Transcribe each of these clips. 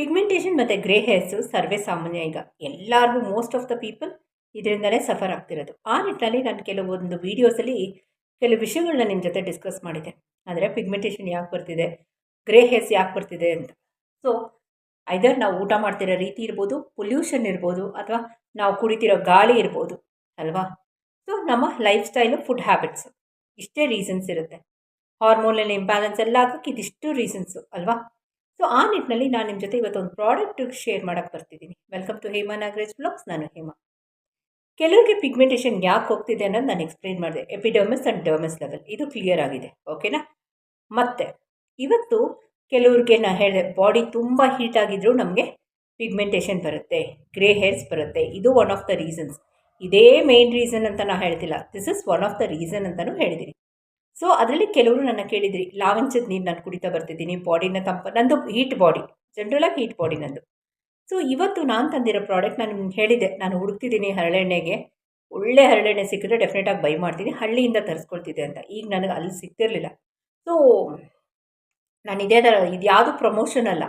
Pigmentation ಮತ್ತು grey hairs ಸರ್ವೇ ಸಾಮಾನ್ಯ ಈಗ. ಎಲ್ಲರಿಗೂ ಮೋಸ್ಟ್ ಆಫ್ ದ ಪೀಪಲ್ ಇದರಿಂದಲೇ ಸಫರ್ ಆಗ್ತಿರೋದು. ಆ ನಿಟ್ಟಿನಲ್ಲಿ ನಾನು ಕೆಲವೊಂದು ವೀಡಿಯೋಸಲ್ಲಿ ಕೆಲವು ವಿಷಯಗಳನ್ನ ನಿಮ್ಮ ಜೊತೆ ಡಿಸ್ಕಸ್ ಮಾಡಿದೆ. ಆದರೆ ಪಿಗ್ಮೆಂಟೇಷನ್ ಯಾಕೆ ಬರ್ತಿದೆ? ಗ್ರೇ ಹೇರ್ಸ್ ಯಾಕೆ ಬರ್ತಿದೆ ಅಂತ. ಸೊ ಐದರ್ ನಾವು ಊಟ ಮಾಡ್ತಿರೋ ರೀತಿ ಇರ್ಬೋದು ಪೊಲ್ಯೂಷನ್ ಇರ್ಬೋದು, ಅಥವಾ ನಾವು ಕುಡಿತಿರೋ ಗಾಳಿ ಇರ್ಬೋದು, ಅಲ್ವಾ? ಸೊ ನಮ್ಮ ಲೈಫ್ ಸ್ಟೈಲು ಫುಡ್ ಹ್ಯಾಬಿಟ್ಸ್ ಇಷ್ಟೇ ರೀಸನ್ಸ್ ಇರುತ್ತೆ. ಹಾರ್ಮೋನಲ್ ಇಂಬ್ಯಾಲೆನ್ಸ್ ಎಲ್ಲ ಆಗೋಕ್ಕೆ ಇದಿಷ್ಟು ರೀಸನ್ಸು ಅಲ್ವಾ? ಸೊ ಆ ನಿಟ್ಟಿನಲ್ಲಿ ನಾನು ನಿಮ್ಮ ಜೊತೆ ಇವತ್ತು ಒಂದು ಪ್ರಾಡಕ್ಟ್ ಶೇರ್ ಮಾಡೋಕ್ಕೆ ಬರ್ತಿದ್ದೀನಿ. Welcome to Hema Nagaraj blogs ನಾನು ಹೇಮಾ. ಕೆಲವರಿಗೆ ಪಿಗ್ಮೆಂಟೇಷನ್ ಯಾಕೆ ಹೋಗ್ತಿದೆ ಅನ್ನೋದು ನಾನು ಎಕ್ಸ್ಪ್ಲೈನ್ ಮಾಡಿದೆ. ಎಪಿಡರ್ಮಿಸ್ ಆ್ಯಂಡ್ ಡರ್ಮಿಸ್ ಲೆವೆಲ್ ಇದು ಕ್ಲಿಯರ್ ಆಗಿದೆ. ಓಕೆನಾ ಮತ್ತೆ, ಇವತ್ತು ಕೆಲವ್ರಿಗೆ ನಾನು ಹೇಳಿದೆ ಬಾಡಿ ತುಂಬ ಹೀಟ್ ಆಗಿದ್ರೂ ನಮಗೆ ಪಿಗ್ಮೆಂಟೇಷನ್ ಬರುತ್ತೆ. ಗ್ರೇ ಹೇರ್ಸ್ ಬರುತ್ತೆ. ಇದು ಒನ್ ಆಫ್ ದ ರೀಸನ್ಸ್ ಇದೇ ಮೇನ್ ರೀಸನ್ ಅಂತ ನಾನು ಹೇಳ್ತಿಲ್ಲ. This is one of the reason ಅಂತಲೂ ಹೇಳಿದ್ದೀನಿ. ಸೊ ಅದರಲ್ಲಿ ಕೆಲವರು ನನ್ನ ಕೇಳಿದ್ರಿ ಲಾವಂಚದ ನೀರು ನಾನು ಕುಡಿತಾ ಬರ್ತಿದ್ದೀನಿ ಬಾಡಿನ ತಂಪ, ನಂದು ಹೀಟ್ ಬಾಡಿ ಜನ್ರಲಾಗಿ ಹೀಟ್ ಬಾಡಿ ನಂದು. ಸೊ ಇವತ್ತು ನಾನು ತಂದಿರೋ ಪ್ರಾಡಕ್ಟ್ ನಾನು ನಿಮ್ಗೆ ಹೇಳಿದೆ ನಾನು ಹುಡುಕ್ತಿದ್ದೀನಿ ಹರಳೆಣ್ಣೆಗೆ, ಒಳ್ಳೆ ಹರಳೆಣ್ಣೆ ಸಿಕ್ಕಿದ್ರೆ ಡೆಫಿನೆಟಾಗಿ ಬೈ ಮಾಡ್ತೀನಿ, ಹಳ್ಳಿಯಿಂದ ತರಿಸ್ಕೊಳ್ತಿದ್ದೆ ಅಂತ, ಈಗ ನನಗೆ ಅಲ್ಲಿ ಸಿಗ್ತಿರಲಿಲ್ಲ. ಸೊ ನಾನು ಇದೇ ಥರ ಇದು ಯಾವುದು ಪ್ರಮೋಷನ್ ಅಲ್ಲ,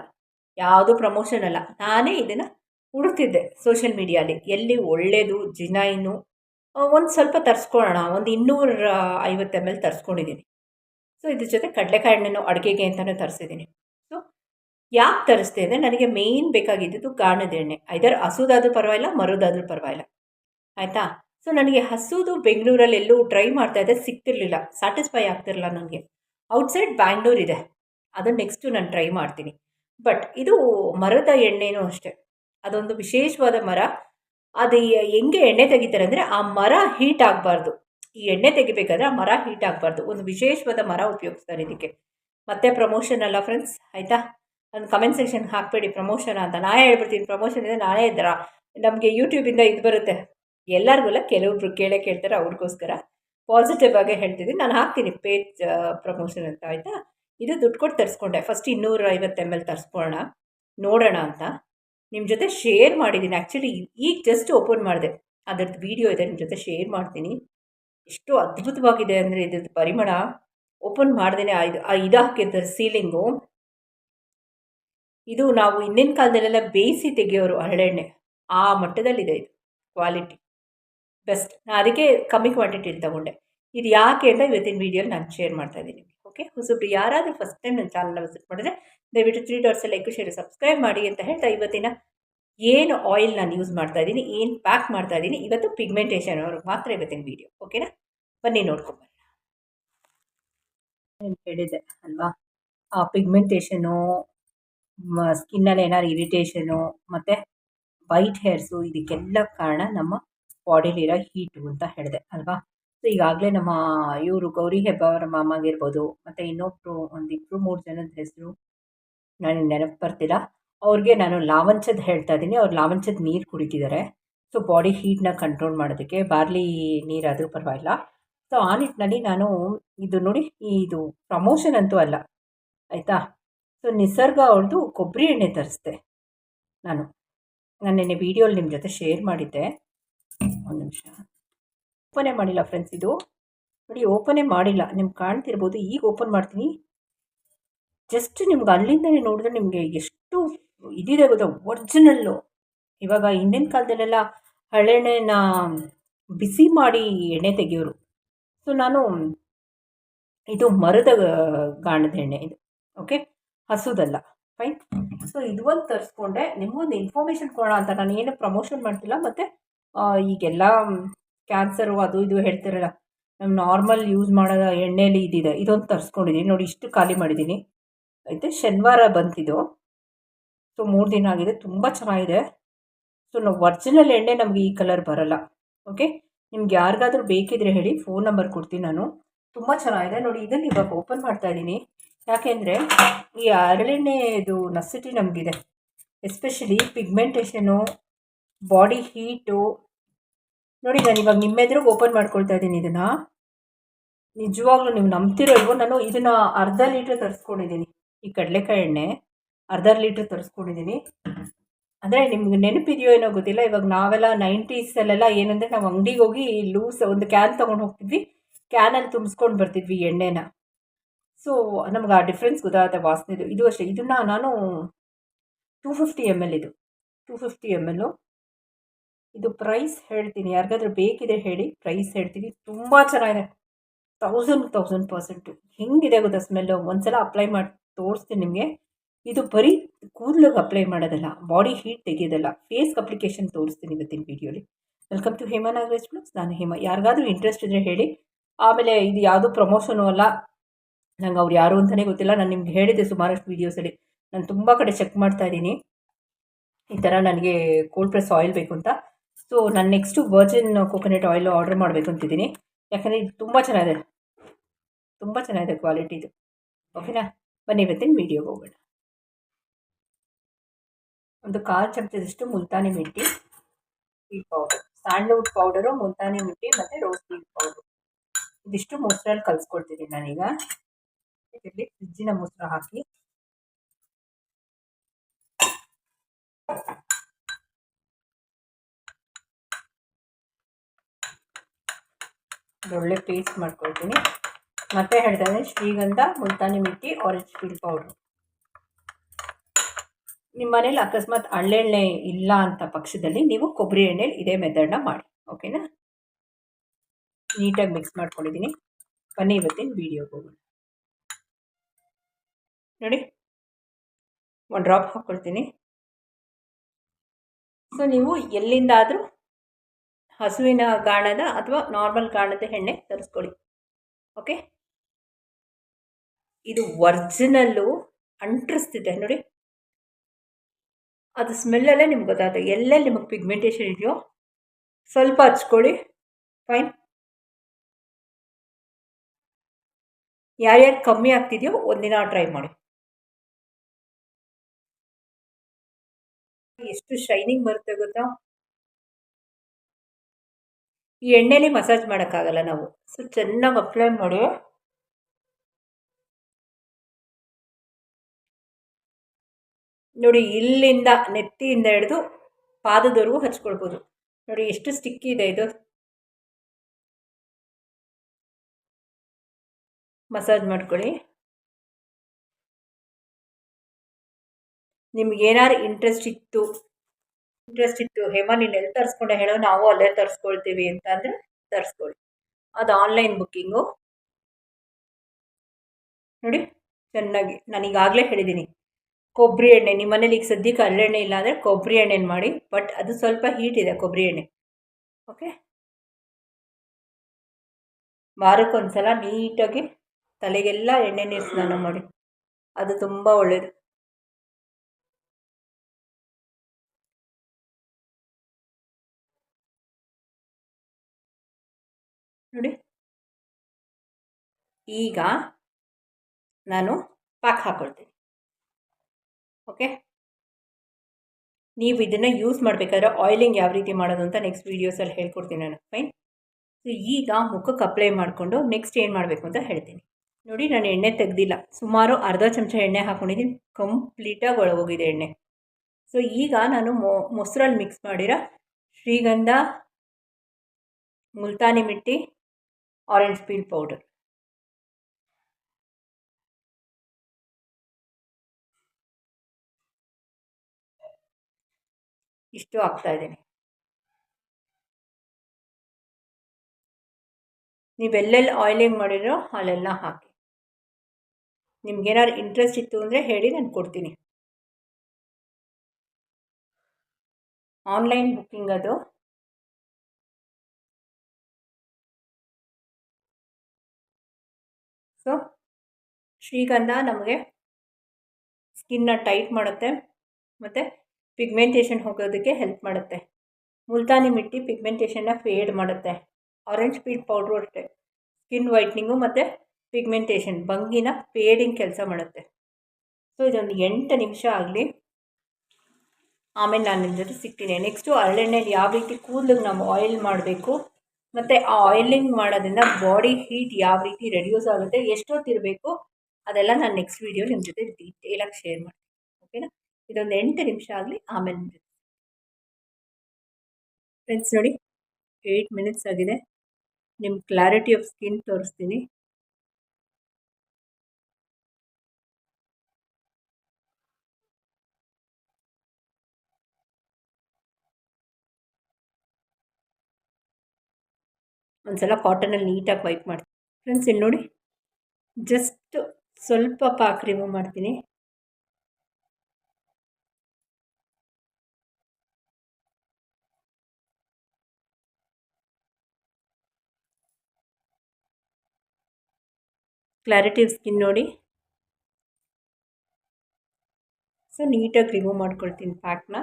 ಯಾವುದು ಪ್ರಮೋಷನ್ ಅಲ್ಲ, ನಾನೇ ಇದನ್ನು ಹುಡುಕ್ತಿದ್ದೆ ಸೋಷಿಯಲ್ ಮೀಡಿಯಾಲಿ ಎಲ್ಲಿ ಒಳ್ಳೆಯದು ಜಿನೈನು ಒಂದು ಸ್ವಲ್ಪ ತರಿಸ್ಕೊಳ್ಳೋಣ. ಒಂದು ಇನ್ನೂರ ಐವತ್ತು ಎಂ ಎಲ್ ತರಿಸ್ಕೊಂಡಿದ್ದೀನಿ ಸೊ ಇದ್ರ ಜೊತೆ ಕಡಲೆಕಾಯಿ ಹಣ್ಣನ್ನು ಅಡುಗೆಗೆ ಅಂತಲೂ ತರಿಸಿದ್ದೀನಿ ಸೊ ಯಾಕೆ ತರಿಸ್ತೇ ಅಂದರೆ ನನಗೆ ಮೇಯ್ನ್ ಬೇಕಾಗಿದ್ದು ಗಾಣದ ಎಣ್ಣೆ. ಐದರ್ ಹಸುದಾದ್ರೂ ಪರವಾಗಿಲ್ಲ, ಮರೋದಾದ್ರೂ ಪರವಾಗಿಲ್ಲ. ಆಯಿತಾ? ಸೊ ನನಗೆ ಹಸುದು ಬೆಂಗಳೂರಲ್ಲಿ ಟ್ರೈ ಮಾಡ್ತಾಯಿದ್ದೆ ಸಿಕ್ತಿರ್ಲಿಲ್ಲ ಸ್ಯಾಟಿಸ್ಫೈ ಆಗ್ತಿರಲಿಲ್ಲ ನನಗೆ. ಔಟ್ಸೈಡ್ ಬ್ಯಾಂಗ್ಳೂರ್ ಇದೆ. ಅದನ್ನು ನೆಕ್ಸ್ಟು ನಾನು ಟ್ರೈ ಮಾಡ್ತೀನಿ. ಬಟ್ ಇದು ಮರದ ಎಣ್ಣೆನೂ ಅಷ್ಟೇ. ಅದೊಂದು ವಿಶೇಷವಾದ ಮರ. ಅದು ಹೆಂಗೆ ಎಣ್ಣೆ ತೆಗಿತಾರೆ ಅಂದರೆ ಆ ಮರ ಹೀಟ್ ಆಗಬಾರ್ದು. ಈ ಎಣ್ಣೆ ತೆಗಿಬೇಕಾದ್ರೆ ಆ ಮರ ಹೀಟ್ ಆಗಬಾರ್ದು. ಒಂದು ವಿಶೇಷವಾದ ಮರ ಉಪಯೋಗಿಸ್ತಾರೆ ಇದಕ್ಕೆ. ಮತ್ತೆ ಪ್ರಮೋಷನ್ ಅಲ್ಲ ಫ್ರೆಂಡ್ಸ್ ಆಯಿತಾ? ನನ್ನ ಕಮೆಂಟ್ ಸೆಕ್ಷನ್ ಹಾಕಬೇಡಿ ಪ್ರಮೋಷನ್ ಅಂತ. ನಾನೇ ಹೇಳ್ಬಿಡ್ತೀನಿ ಪ್ರಮೋಷನ್ ಇದೆ ನಾನೇ ಇದ್ದರ ನಮಗೆ ಯೂಟ್ಯೂಬಿಂದ ಇದು ಬರುತ್ತೆ. ಎಲ್ಲರಿಗೂ ಕೆಲವೊಬ್ರು ಕೇಳೇ ಕೇಳ್ತಾರೆ, ಅವ್ರಿಗೋಸ್ಕರ ಪಾಸಿಟಿವ್ ಆಗಿ ಹೇಳ್ತಿದ್ದೀನಿ. ನಾನು ಹಾಕ್ತೀನಿ ಪೇಜ್ ಪ್ರಮೋಷನ್ ಅಂತ, ಆಯಿತಾ? ಇದು ದುಡ್ಡು ಕೊಟ್ಟು ತರಿಸ್ಕೊಂಡೆ. ಫಸ್ಟ್ ಇನ್ನೂರ ಐವತ್ತು ಎಂ ಎಲ್ ತರಿಸ್ಕೊಳ್ಳೋಣ. ನೋಡೋಣ ಅಂತ. ನಿಮ್ಮ ಜೊತೆ ಶೇರ್ ಮಾಡಿದ್ದೀನಿ ಆ್ಯಕ್ಚುಲಿ ಈಗ ಜಸ್ಟ್ ಓಪನ್ ಮಾಡಿದೆ. ಅದರದ್ದು ವೀಡಿಯೋ ಇದೆ ನಿಮ್ಮ ಜೊತೆ ಶೇರ್ ಮಾಡ್ತೀನಿ. ಎಷ್ಟು ಅದ್ಭುತವಾಗಿದೆ ಅಂದರೆ ಇದ್ರದ್ದು ಪರಿಮಳ. ಓಪನ್ ಮಾಡ್ದೇನೆ ಇದು ಇದು ಹಾಕಿರ್ತಾರೆ ಸೀಲಿಂಗು ಇದು ನಾವು ಹಿಂದಿನ ಕಾಲದಲ್ಲೆಲ್ಲ ಬೇಯಿಸಿ ತೆಗೆಯೋರು ಹರಳೆಣ್ಣೆ. ಆ ಮಟ್ಟದಲ್ಲಿದೆ ಇದು ಕ್ವಾಲಿಟಿ ಬೆಸ್ಟ್ ನಾನು ಅದಕ್ಕೆ ಕಮ್ಮಿ ಕ್ವಾಂಟಿಟಿಲಿ ತಗೊಂಡೆ. ಇದು ಯಾಕೆ ಅಂತ ಇವತ್ತಿನ ವೀಡಿಯೋಲಿ ನಾನು ಶೇರ್ ಮಾಡ್ತಾ ಇದ್ದೀನಿ. ಓಕೆ? ಹೊಸಬ್ರು ಯಾರಾದರೂ ಫಸ್ಟ್ ಟೈಮ್ ನನ್ನ ಚಾನಲ್ನ ವಿಸಿಟ್ ಮಾಡಿದ್ರೆ ದಯವಿಟ್ಟು three dots like share subscribe ಮಾಡಿ ಅಂತ ಹೇಳ್ತಾ ಇವತ್ತಿನ ಏನು ಆಯಿಲ್ ನಾನು ಯೂಸ್ ಮಾಡ್ತಾ ಇದ್ದೀನಿ, ಏನು ಪ್ಯಾಕ್ ಮಾಡ್ತಾ ಇದ್ದೀನಿ, ಇವತ್ತು ಪಿಗ್ಮೆಂಟೇಷನ್ ಅವರು ಮಾತ್ರ ಇವತ್ತಿನ ವೀಡಿಯೋ ಓಕೆನಾ ಬನ್ನಿ ನೋಡ್ಕೊಂಬರ್ರಿ ಏನು ಹೇಳಿದೆ ಅಲ್ವಾ? ಆ ಪಿಗ್ಮೆಂಟೇಷನು ಸ್ಕಿನ್ನಲ್ಲಿ ಏನಾದ್ರು ಇರಿಟೇಷನು ಮತ್ತು ವೈಟ್ ಹೇರ್ಸು ಇದಕ್ಕೆಲ್ಲ ಕಾರಣ ನಮ್ಮ ಬಾಡಿಲಿರೋ ಹೀಟು ಅಂತ ಹೇಳಿದೆ, ಅಲ್ವಾ? ಸೊ ಈಗಾಗಲೇ ನಮ್ಮ ಇವರು ಗೌರಿ ಹೆಬ್ಬಾವರ ಮಾಮಾಗಿರ್ಬೋದು ಮತ್ತು ಇನ್ನೊಬ್ಬರು ಒಂದಿಬ್ಬರು ಮೂರು ಜನದ ಹೆಸರು ನನಗೆ ನೆನಪು ಬರ್ತಿಲ್ಲ. ಅವ್ರಿಗೆ ನಾನು ಲಾವಂಚದ ಹೇಳ್ತಾ ಇದ್ದೀನಿ. ಅವ್ರು ಲಾವಂಚದ ನೀರು ಕುಡಿತಿದ್ದಾರೆ ಸೊ ಬಾಡಿ ಹೀಟ್ನ ಕಂಟ್ರೋಲ್ ಮಾಡೋದಕ್ಕೆ ಬಾರ್ಲಿ ನೀರಾದರೂ ಪರವಾಗಿಲ್ಲ. ಸೊ ಆ ನಿಟ್ಟಿನಲ್ಲಿ ನಾನು ಇದು ನೋಡಿ, ಇದು ಪ್ರಮೋಷನ್ ಅಂತೂ ಅಲ್ಲ, ಆಯಿತಾ? ಸೊ ನಿಸರ್ಗ ಅವ್ರದ್ದು ಕೊಬ್ಬರಿ ಎಣ್ಣೆ ತರಿಸ್ದೆ ನಾನು. ನಾನು ನಿನ್ನೆ ವೀಡಿಯೋಲಿ ನಿಮ್ಮ ಜೊತೆ ಶೇರ್ ಮಾಡಿದ್ದೆ. ಒಂದು ನಿಮಿಷ. ಓಪನೇ ಮಾಡಿಲ್ಲ ಫ್ರೆಂಡ್ಸ್ ಇದು. ನೋಡಿ, ಓಪನೇ ಮಾಡಿಲ್ಲ. ನಿಮ್ಗೆ ಕಾಣ್ತಿರ್ಬೋದು, ಈಗ ಓಪನ್ ಮಾಡ್ತೀನಿ. ಜಸ್ಟ್ ನಿಮ್ಗೆ ಅಲ್ಲಿಂದಲೇ ನೋಡಿದ್ರೆ ನಿಮಗೆ ಎಷ್ಟು ಇದಿದೆ ಗೊತ್ತಾ? ಒರ್ಜಿನಲ್ಲು ಇವಾಗ ಹಿಂದಿನ ಕಾಲದಲ್ಲೆಲ್ಲ ಹಳೆಣ್ಣೆನ ಬಿಸಿ ಮಾಡಿ ಎಣ್ಣೆ ತೆಗೆಯೋರು. ಸೊ ನಾನು ಇದು ಮರದ ಗಾಣದ ಎಣ್ಣೆ ಇದು. ಓಕೆ ಹಸುದಲ್ಲ. ಫೈನ್ ಸೊ ಇದು ಒಂದು ತರಿಸ್ಕೊಂಡೆ. ನಿಮಗೊಂದು ಇನ್ಫಾರ್ಮೇಷನ್ ಕೊಡೋಣ ಅಂತ. ನಾನು ಏನು ಪ್ರಮೋಷನ್ ಮಾಡ್ತಿಲ್ಲ. ಮತ್ತು ಈಗೆಲ್ಲ ಕ್ಯಾನ್ಸರು ಅದು ಇದು ಹೇಳ್ತಿರಲ್ಲ. ನಮ್ಮ ನಾರ್ಮಲ್ ಯೂಸ್ ಮಾಡೋ ಎಣ್ಣೆಲಿ ಇದಿದೆ. ಇದೊಂದು ತರಿಸ್ಕೊಂಡಿದ್ದೀನಿ ನೋಡಿ, ಇಷ್ಟು ಖಾಲಿ ಮಾಡಿದ್ದೀನಿ ಆಯಿತು? ಶನಿವಾರ ಬಂತಿದ್ದು ಸೊ ಮೂರು ದಿನ ಆಗಿದೆ. ತುಂಬ ಚೆನ್ನಾಗಿದೆ. ಸೊ ನಾವು ಒರ್ಜಿನಲ್ ಎಣ್ಣೆ ನಮಗೆ ಈ ಕಲರ್ ಬರಲ್ಲ. ಓಕೆ ನಿಮ್ಗೆ ಯಾರಿಗಾದ್ರೂ ಬೇಕಿದ್ರೆ ಹೇಳಿ. ಫೋನ್ ನಂಬರ್ ಕೊಡ್ತೀನಿ ನಾನು. ತುಂಬ ಚೆನ್ನಾಗಿದೆ. ನೋಡಿ, ಇದನ್ನು ಇವಾಗ ಓಪನ್ ಮಾಡ್ತಾ ಇದ್ದೀನಿ. ಯಾಕೆಂದರೆ ಈ ಅರಳೆಣ್ಣೆದು ನಸಿಟಿ ನಮಗಿದೆ. ಎಸ್ಪೆಷಲಿ ಪಿಗ್ಮೆಂಟೇಷನು ಬಾಡಿ ಹೀಟು ನೋಡಿ, ನಾನು ಇವಾಗ ನಿಮ್ಮ ಎದುರಿಗೆ ಓಪನ್ ಮಾಡ್ಕೊಳ್ತಾ ಇದ್ದೀನಿ ಇದನ್ನು. ನಿಜವಾಗ್ಲೂ ನೀವು ನಂಬ್ತಿರೋ ನಾನು ಇದನ್ನು ಅರ್ಧ ಲೀಟ್ರ್ ತರಿಸ್ಕೊಂಡಿದ್ದೀನಿ. ಈ ಕಡಲೆಕಾಯಿ ಎಣ್ಣೆ, ಅರ್ಧ ಲೀಟ್ರ್ ತರಿಸ್ಕೊಂಡಿದ್ದೀನಿ. ಅಂದರೆ ನಿಮ್ಗೆ ನೆನಪಿದೆಯೋ ಏನೋ ಗೊತ್ತಿಲ್ಲ, ಇವಾಗ ನಾವೆಲ್ಲ ನೈಂಟೀಸಲ್ಲೆಲ್ಲ ಏನಂದರೆ ನಾವು ಅಂಗಡಿಗೆ ಹೋಗಿ ಲೂಸ್ ಒಂದು ಕ್ಯಾನ್ ತೊಗೊಂಡು ಹೋಗ್ತಿದ್ವಿ. ಕ್ಯಾನಲ್ಲಿ ತುಂಬಿಸ್ಕೊಂಡು ಬರ್ತಿದ್ವಿ ಎಣ್ಣೆನ. ಸೊ ನಮ್ಗೆ ಆ ಡಿಫ್ರೆನ್ಸ್ ಗೊತ್ತಾಗುತ್ತೆ, ವಾಸನೆದು. ಇದು ಅಷ್ಟೇ. ಇದನ್ನು ನಾನು ಟೂ ಫಿಫ್ಟಿ ಎಂ ಎಲ್ ಇದು. ಟೂ ಫಿಫ್ಟಿ ಎಂ ಎಲ್ಲು ಇದು ಪ್ರೈಸ್ ಹೇಳ್ತೀನಿ. ಯಾರಿಗಾದ್ರೂ ಬೇಕಿದೆ ಹೇಳಿ ಪ್ರೈಸ್ ಹೇಳ್ತೀನಿ. ತುಂಬ ಚೆನ್ನಾಗಿದೆ. ತೌಸಂಡ್ ತೌಸಂಡ್ ಪರ್ಸೆಂಟು ಹೆಂಗಿದೆ ಗೊತ್ತಾ ಸ್ಮೆಲ್ಲು ಒಂದ್ಸಲ ಅಪ್ಲೈ ಮಾಡಿ ತೋರಿಸ್ತೀನಿ ನಿಮಗೆ. ಇದು ಬರೀ ಕೂದಲಿಗೆ ಅಪ್ಲೈ ಮಾಡೋದಲ್ಲ ಬಾಡಿ ಹೀಟ್ ತೆಗೆಯೋದಲ್ಲ. ಫೇಸ್ಗೆ ಅಪ್ಲಿಕೇಶನ್ ತೋರಿಸ್ತೀನಿ ಇವತ್ತಿನ ವೀಡಿಯೋಲಿ welcome to Hema Nagaraj blogs ನಾನು ಹೇಮಾ. ಯಾರಿಗಾದ್ರೂ ಇಂಟ್ರೆಸ್ಟ್ ಇದ್ದರೆ ಹೇಳಿ. ಆಮೇಲೆ ಇದು ಯಾವುದು ಪ್ರಮೋಷನು ಅಲ್ಲ. ನಂಗೆ ಅವ್ರು ಯಾರು ಅಂತಲೇ ಗೊತ್ತಿಲ್ಲ. ನಾನು ನಿಮ್ಗೆ ಹೇಳಿದೆ ಸುಮಾರಷ್ಟು ವೀಡಿಯೋಸಲ್ಲಿ ನಾನು ತುಂಬ ಕಡೆ ಚೆಕ್ ಮಾಡ್ತಾ ಇದ್ದೀನಿ. ಈ ಥರ ನನಗೆ ಕೋಲ್ಡ್ ಪ್ರೆಸ್ ಆಯಿಲ್ ಬೇಕು ಅಂತ. ಸೊ ನಾನು next virgin coconut oil order ಮಾಡಬೇಕು ಅಂತಿದ್ದೀನಿ. ಯಾಕಂದರೆ ಇದು ತುಂಬ ಚೆನ್ನಾಗಿದೆ. ತುಂಬ ಚೆನ್ನಾಗಿದೆ ಕ್ವಾಲಿಟಿ ಇದು. ಓಕೆನಾ ಬನ್ನಿ ಇವತ್ತಿನ ವೀಡಿಯೋಗೆ ಹೋಗೋಣ. ಒಂದು ಕಾಲು ಚಮಚದಷ್ಟು multani mitti tea powder sandalwood powder multani mitti ಮತ್ತು ರೋಸ್ ಟೀ ಪೌಡರ್ ಇದಿಷ್ಟು ಮೊಸರಲ್ಲಿ ಕಲಿಸ್ಕೊಡ್ತಿದ್ದೀನಿ ನಾನೀಗ. ಇದರಲ್ಲಿ ಫ್ರಿಜ್ಜಿನ ಮೊಸರು ಹಾಕಿ. ಒಳ್ಳೆ ಪೇಸ್ಟ್ ಮಾಡ್ಕೊಳ್ತೀನಿ. ಮತ್ತೆ ಹೇಳ್ತಾನೆ ಶ್ರೀಗಂಧ, Multani mitti orange peel powder ನಿಮ್ಮ ಮನೇಲಿ ಅಕಸ್ಮಾತ್ ಹಳ್ಳೆಣ್ಣೆ ಇಲ್ಲ ಅಂತ ಪಕ್ಷದಲ್ಲಿ ನೀವು ಕೊಬ್ಬರಿ ಎಣ್ಣೆಲಿ ಇದೇ ಮೆಥಡ್ನ ಮಾಡಿ ಓಕೆನಾ ನೀಟಾಗಿ ಮಿಕ್ಸ್ ಮಾಡ್ಕೊಂಡಿದ್ದೀನಿ. ಬನ್ನಿ ಇವತ್ತಿನ ವೀಡಿಯೋಗೆ ಹೋಗೋಣ. ನೋಡಿ, ಒಂದು ಡ್ರಾಪ್ ಹಾಕ್ಕೊಳ್ತೀನಿ. ಸೊ ನೀವು ಎಲ್ಲಿಂದಾದರೂ ಹಸುವಿನ ಗಾಣದ ಅಥವಾ ನಾರ್ಮಲ್ ಗಾಣದ ಎಣ್ಣೆ ತರಿಸ್ಕೊಳ್ಳಿ. ಓಕೆ ಇದು ಒರ್ಜಿನಲ್ಲು ಅಂಟ್ರಿಸ್ತಿದೆ. ನೋಡಿ. ಅದು ಸ್ಮೆಲ್ಲಲ್ಲೇ ನಿಮ್ಗೆ ಗೊತ್ತಾಗುತ್ತೆ. ಎಲ್ಲೆಲ್ಲಿ ನಿಮಗೆ ಪಿಗ್ಮೆಂಟೇಷನ್ ಇದೆಯೋ ಸ್ವಲ್ಪ ಹಚ್ಕೊಳ್ಳಿ. ಫೈನ್ ಯಾರ್ಯಾರು ಕಮ್ಮಿ ಆಗ್ತಿದೆಯೋ ಒಂದಿನ ಟ್ರೈ ಮಾಡಿ. ಎಷ್ಟು ಶೈನಿಂಗ್ ಬರುತ್ತೆ ಗೊತ್ತಾ? ಈ ಎಣ್ಣೆಲಿ ಮಸಾಜ್ ಮಾಡೋಕ್ಕಾಗಲ್ಲ ನಾವು. ಸೊ, ಚೆನ್ನಾಗಿ ಅಪ್ಲೈ ಮಾಡಿ. ನೋಡಿ, ಇಲ್ಲಿಂದ ನೆತ್ತಿಯಿಂದ ಹಿಡಿದು ಪಾದದವರೆಗೂ ಹಚ್ಕೊಳ್ಬೋದು. ನೋಡಿ, ಎಷ್ಟು ಸ್ಟಿಕ್ಕಿ ಇದೆ ಇದು. ಮಸಾಜ್ ಮಾಡ್ಕೊಳ್ಳಿ. ನಿಮ್ಗೇನಾದ್ರು ಇಂಟ್ರೆಸ್ಟ್ ಇತ್ತು ಇಂಟ್ರೆಸ್ಟ್ ಇತ್ತು. ಹೇಮ, ನೀನು ಎಲ್ಲಿ ತರಿಸ್ಕೊಂಡೆ? ಹೇಳೋ, ನಾವು ಅಲ್ಲೇ ತರಿಸ್ಕೊಳ್ತೀವಿ ಅಂತ ಅಂದರೆ ತರಿಸ್ಕೊಳ್ಳಿ ಅದು ಆನ್ಲೈನ್ ಬುಕ್ಕಿಂಗು ನೋಡಿ, ಚೆನ್ನಾಗಿ. ನಾನು ಈಗಾಗಲೇ ಹೇಳಿದ್ದೀನಿ ಕೊಬ್ಬರಿ ಎಣ್ಣೆ ನಿಮ್ಮ ಮನೇಲಿ ಈಗ ಸದ್ಯಕ್ಕೆ ಹರಳೆಣ್ಣೆ ಇಲ್ಲ ಅಂದರೆ ಕೊಬ್ಬರಿ ಎಣ್ಣೆನ ಮಾಡಿ ಬಟ್ ಅದು ಸ್ವಲ್ಪ ಹೀಟ್ ಇದೆ ಕೊಬ್ಬರಿ ಎಣ್ಣೆ. ಓಕೆ ವಾರಕ್ಕೊಂದ್ಸಲ ನೀಟಾಗಿ ತಲೆಗೆಲ್ಲ ಎಣ್ಣೆ ನೀರು ಸ್ನಾನ ಮಾಡಿ. ಅದು ತುಂಬ ಒಳ್ಳೆಯದು ನೋಡಿ. ಈಗ ನಾನು ಪಾಕ್ ಹಾಕ್ಕೊಳ್ತೀನಿ ಓಕೆ ನೀವು ಇದನ್ನು ಯೂಸ್ ಮಾಡಬೇಕಾದ್ರೆ ಆಯಿಲಿಂಗ್ ಯಾವ ರೀತಿ ಮಾಡೋದು ಅಂತ ನೆಕ್ಸ್ಟ್ ವೀಡಿಯೋಸಲ್ಲಿ ಹೇಳ್ಕೊಡ್ತೀನಿ ನಾನು. ಫೈನ್ ಸೊ ಈಗ ಮುಖಕ್ಕೆ ಅಪ್ಲೈ ಮಾಡಿಕೊಂಡು ನೆಕ್ಸ್ಟ್ ಏನು ಮಾಡಬೇಕು ಅಂತ ಹೇಳ್ತೀನಿ. ನೋಡಿ, ನಾನು ಎಣ್ಣೆ ತೆಗೆದಿಲ್ಲ. ಸುಮಾರು ಅರ್ಧ ಚಮಚ ಎಣ್ಣೆ ಹಾಕ್ಕೊಂಡಿದ್ದೀನಿ ಕಂಪ್ಲೀಟಾಗಿ ಒಳಗೋಗಿದೆ ಎಣ್ಣೆ. ಸೊ ಈಗ ನಾನು ಮೊಸರಲ್ಲಿ ಮಿಕ್ಸ್ ಮಾಡಿರೋ ಶ್ರೀಗಂಧ, Multani mitti orange peel powder ಇಷ್ಟು ಹಾಕ್ತಾ ಇದ್ದೀನಿ. ನೀವೆಲ್ಲೆಲ್ಲಿ ಆಯಿಲಿಂಗ್ ಮಾಡಿರೋ ಅಲ್ಲೆಲ್ಲ ಹಾಕಿ. ನಿಮ್ಗೇನಾದ್ರು ಇಂಟ್ರೆಸ್ಟ್ ಇತ್ತು ಅಂದರೆ ಹೇಳಿ, ನಾನು ಕೊಡ್ತೀನಿ. ಆನ್ಲೈನ್ ಬುಕ್ಕಿಂಗ್ ಅದು. ಸೊ, ಶ್ರೀಗಂಧ ನಮಗೆ ಸ್ಕಿನ್ನ ಟೈಟ್ ಮಾಡುತ್ತೆ, ಮತ್ತು ಪಿಗ್ಮೆಂಟೇಷನ್ ಹೋಗೋದಕ್ಕೆ ಹೆಲ್ಪ್ ಮಾಡುತ್ತೆ. ಮುಲ್ತಾನಿ ಮಿಟ್ಟಿ ಪಿಗ್ಮೆಂಟೇಷನ್ನ ಫೇಡ್ ಮಾಡುತ್ತೆ. ಆರೆಂಜ್ ಪೀಲ್ ಪೌಡ್ರು ಅಷ್ಟೇ. ಸ್ಕಿನ್ ವೈಟ್ನಿಂಗು ಮತ್ತು ಪಿಗ್ಮೆಂಟೇಷನ್ ಬಂಗಿನ ಫೇಡಿಂಗ್ ಕೆಲಸ ಮಾಡುತ್ತೆ. ಸೊ, ಇದೊಂದು ಎಂಟು ನಿಮಿಷ ಆಗಲಿ. ಆಮೇಲೆ ನಾನು ನಿಮ್ಮ ಜೊತೆ ಸಿಗ್ತೀನಿ. ನೆಕ್ಸ್ಟು ಹರಳೆಣ್ಣೆಲಿ ಯಾವ ರೀತಿ ಕೂದಲಿಗೆ ನಾವು ಆಯಿಲ್ ಮಾಡಬೇಕು? ಮತ್ತು ಆ ಆಯಿಲಿಂಗ್ ಮಾಡೋದ್ರಿಂದ ಬಾಡಿ ಹೀಟ್ ಯಾವ ರೀತಿ ರೆಡ್ಯೂಸ್ ಆಗುತ್ತೆ ಎಷ್ಟೊತ್ತಿರಬೇಕು ಅದೆಲ್ಲ ನಾನು ನೆಕ್ಸ್ಟ್ ವೀಡಿಯೋ ನಿಮ್ಮ ಜೊತೆ ಡೀಟೇಲಾಗಿ ಶೇರ್ ಮಾಡ್ತೀನಿ. ಓಕೆನಾ ಇದೊಂದು ಎಂಟು ನಿಮಿಷ ಆಗಲಿ, ಆಮೇಲೆ ಫ್ರೆಂಡ್ಸ್ ನೋಡಿ ಏಯ್ಟ್ ಮಿನಿಟ್ಸ್ ಆಗಿದೆ. ನಿಮ್ಮ ಕ್ಲಾರಿಟಿ ಆಫ್ ಸ್ಕಿನ್ ತೋರಿಸ್ತೀನಿ. ಒಂದ್ಸಲ ಕಾಟನಲ್ಲಿ ನೀಟಾಗಿ ವೈಪ್ ಮಾಡ್ತೀನಿ. ಫ್ರೆಂಡ್ಸ್ ಇಲ್ಲಿ ನೋಡಿ ಜಸ್ಟ್ ಸ್ವಲ್ಪ ಪಾಕ್ ರಿಮೂವ್ ಮಾಡ್ತೀನಿ. ಕ್ಲಾರಿಟಿ ಸ್ಕಿನ್ ನೋಡಿ. ಸೊ ನೀಟಾಗಿ ರಿಮೂವ್ ಮಾಡ್ಕೊಳ್ತೀನಿ ಪ್ಯಾಕ್ನ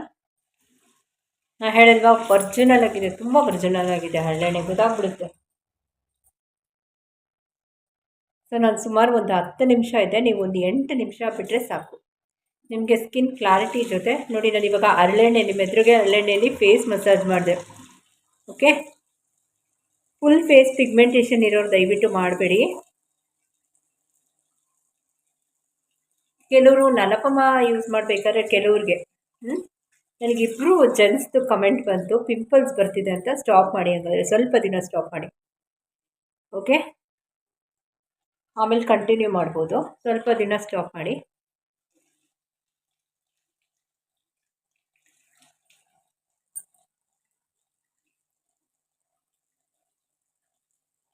ನಾನು ಹೇಳಿಲ್ವಾ ಒರ್ಜಿನಲ್ ಆಗಿದೆ, ತುಂಬ ಒರ್ಜಿನಲ್ ಆಗಿದೆ ಹಳ್ಳೆಣ್ಣೆ ಗೊತ್ತಾಗ್ಬಿಡುತ್ತೆ. ಸೊ ನಾನು ಸುಮಾರು ಒಂದು ಹತ್ತು ನಿಮಿಷ ಇದೆ, ನೀವು ಒಂದು ಎಂಟು ನಿಮಿಷ ಬಿಟ್ಟರೆ ಸಾಕು. ನಿಮಗೆ ಸ್ಕಿನ್ ಕ್ಲಾರಿಟಿ ಜೊತೆ, ನೋಡಿ ನಾನು ಇವಾಗ ಹರಳೆಣ್ಣೆ ನಿಮ್ಮ ಎದುರಿಗೆ ಹರಳೆಣ್ಣೆಯಲ್ಲಿ ಫೇಸ್ ಮಸಾಜ್ ಮಾಡಿದೆ. ಓಕೆ ಫುಲ್ ಫೇಸ್ ಪಿಗ್ಮೆಂಟೇಷನ್ ಇರೋರು ದಯವಿಟ್ಟು ಮಾಡಬೇಡಿ. ಕೆಲವರು ನಲಪಮ ಯೂಸ್ ಮಾಡಬೇಕಾದ್ರೆ ಕೆಲವ್ರಿಗೆ ನನಗಿಬ್ಬರು ಜೆಂಟ್ಸ್ದು ಕಮೆಂಟ್ ಬಂತು ಪಿಂಪಲ್ಸ್ ಬರ್ತಿದೆ ಅಂತ ಸ್ಟಾಪ್ ಮಾಡಿ ಹಂಗಾದ್ರೆ. ಸ್ವಲ್ಪ ದಿನ ಸ್ಟಾಪ್ ಮಾಡಿ. ಓಕೆ ಆಮೇಲೆ ಕಂಟಿನ್ಯೂ ಮಾಡ್ಬೋದು. ಸ್ವಲ್ಪ ದಿನ ಸ್ಟಾಪ್ ಮಾಡಿ.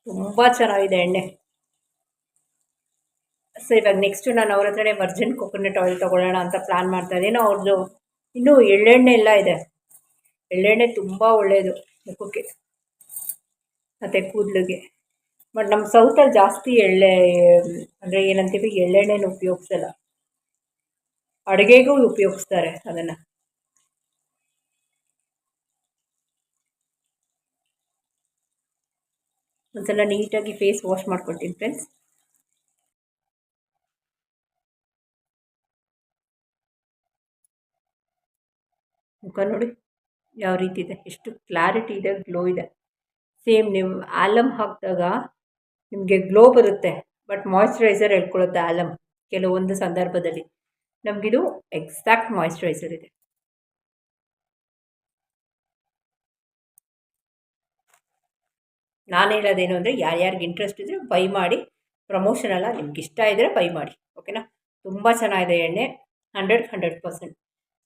ತುಂಬ ಚೆನ್ನಾಗಿದೆ ಎಣ್ಣೆ. ಸೊ ಇವಾಗ ನೆಕ್ಸ್ಟು ನಾನು ಅವ್ರ ಹತ್ರನೇ ವರ್ಜಿನ್ ಕೊಕೊನಟ್ ಆಯಿಲ್ ತೊಗೊಳ್ಳೋಣ ಅಂತ ಪ್ಲ್ಯಾನ್ ಮಾಡ್ತಾ ಇದ್ದೀನಿ. ಅವ್ರದ್ದು ಇನ್ನೂ ಎಳ್ಳೆಣ್ಣೆ ಎಲ್ಲ ಇದೆ. ಎಳ್ಳೆಣ್ಣೆ ತುಂಬ ಒಳ್ಳೆಯದು ಮುಖಕ್ಕೆ. ಮತ್ತು ಕೂದಲಿಗೆ. ಬಟ್ ನಮ್ಮ ಸೌತಲ್ಲಿ ಜಾಸ್ತಿ ಎಳ್ಳೆ, ಅಂದರೆ ಏನಂತೀವಿ, ಎಳ್ಳೆಣ್ಣೆನ ಉಪಯೋಗಿಸಲ್ಲ. ಅಡುಗೆಗೂ ಉಪಯೋಗಿಸ್ತಾರೆ ಅದನ್ನು. ಒಂದ್ಸಲ ನೀಟಾಗಿ ಫೇಸ್ ವಾಶ್ ಮಾಡ್ಕೊಳ್ತೀನಿ ಫ್ರೆಂಡ್ಸ್ ಮುಖ ನೋಡಿ ಯಾವ ರೀತಿ ಇದೆ. ಎಷ್ಟು ಕ್ಲಾರಿಟಿ ಇದೆ ಗ್ಲೋ ಇದೆ. ಸೇಮ್ ನಿಮ್ಮ ಆಲಮ್ ಹಾಕಿದಾಗ ನಿಮಗೆ ಗ್ಲೋ ಬರುತ್ತೆ ಬಟ್ ಮಾಯ್ಶ್ಚರೈಸರ್ ಹೇಳ್ಕೊಳ್ಳುತ್ತೆ ಆಲಮ್ ಕೆಲವೊಂದು ಸಂದರ್ಭದಲ್ಲಿ. ನಮಗಿದು ಎಕ್ಸಾಕ್ಟ್ ಮಾಯ್ಶ್ಚರೈಸರ್ ಇದೆ. ನಾನು ಹೇಳೋದೇನು ಅಂದರೆ ಯಾರ್ಯಾರಿಗೆ ಇಂಟ್ರೆಸ್ಟ್ ಇದ್ದರೆ ಬೈ ಮಾಡಿ ಪ್ರಮೋಷನ್ ಅಲ್ಲ ನಿಮ್ಗೆ ಇಷ್ಟ ಇದ್ದರೆ ಬೈ ಮಾಡಿ ಓಕೆನಾ ತುಂಬ ಚೆನ್ನಾಗಿದೆ ಎಣ್ಣೆ ಹಂಡ್ರೆಡ್ ಹಂಡ್ರೆಡ್ ಪರ್ಸೆಂಟ್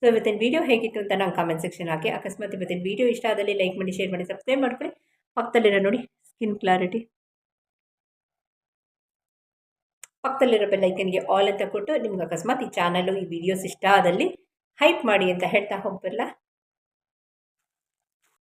ಸೊ ಇವತ್ತಿನ ವೀಡಿಯೋ ಹೇಗಿತ್ತು ಅಂತ ನಾನು ಕಾಮೆಂಟ್ ಸೆಕ್ಷನ್ ಹಾಕಿ ಅಕಸ್ಮಾತ್ ಇವತ್ತಿನ ವೀಡಿಯೋ ಇಷ್ಟ ಆದಲ್ಲಿ ಲೈಕ್ ಮಾಡಿ ಶೇರ್ ಮಾಡಿ ಸಬ್ಸ್ಕ್ರೈಬ್ ಮಾಡ್ಕೊಳ್ಳಿ. ಪಕ್ಕದಲ್ಲಿರೋ ನೋಡಿ ಸ್ಕಿನ್ ಕ್ಲಾರಿಟಿ ಪಕ್ಕದಲ್ಲಿರೋ ಬೆಲ್ಲೈಕನ್ಗೆ ಆಲ್ ಅಂತ ಕೊಟ್ಟು ನಿಮ್ಗೆ ಅಕಸ್ಮಾತ್ ಈ ಚಾನಲ್ಲು ಈ ವಿಡಿಯೋಸ್ ಇಷ್ಟ ಆದಲ್ಲಿ ಹೈಪ್ ಮಾಡಿ ಅಂತ ಹೇಳ್ತಾ ಹೋಗ್ಬರಲ್ಲ